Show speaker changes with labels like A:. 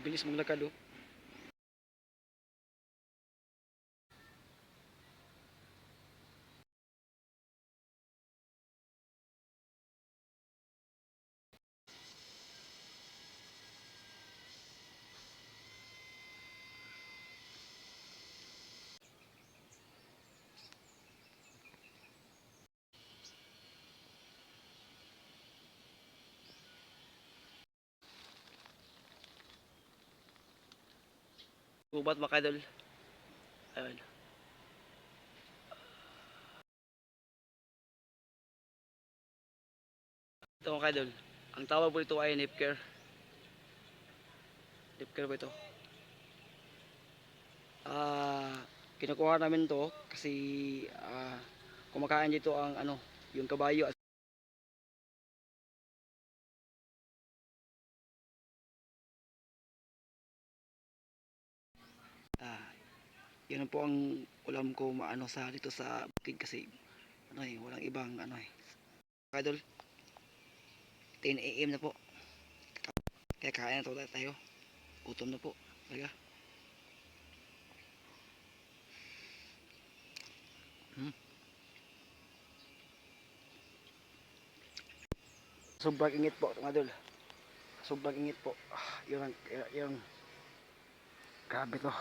A: bilis mong lakad oh. Gubat mga kadol. Ayun. Ito mga kadol. Ang tawag po ito ay nipker. Nipker po ito. Ah, kinukuha namin to kasi ah, kumakain dito ang ano, yung kabayo yun po ang ulam ko maano sa dito sa bukid kasi ano eh, walang ibang ano eh. Kadol, 10 a.m. na po. Kaya kain na to tayo. Gutom na po. Talaga. Hmm. Sobrang ingit po, mga dol. Sobrang ingit po. Ah, yun ang, yun, grabe to.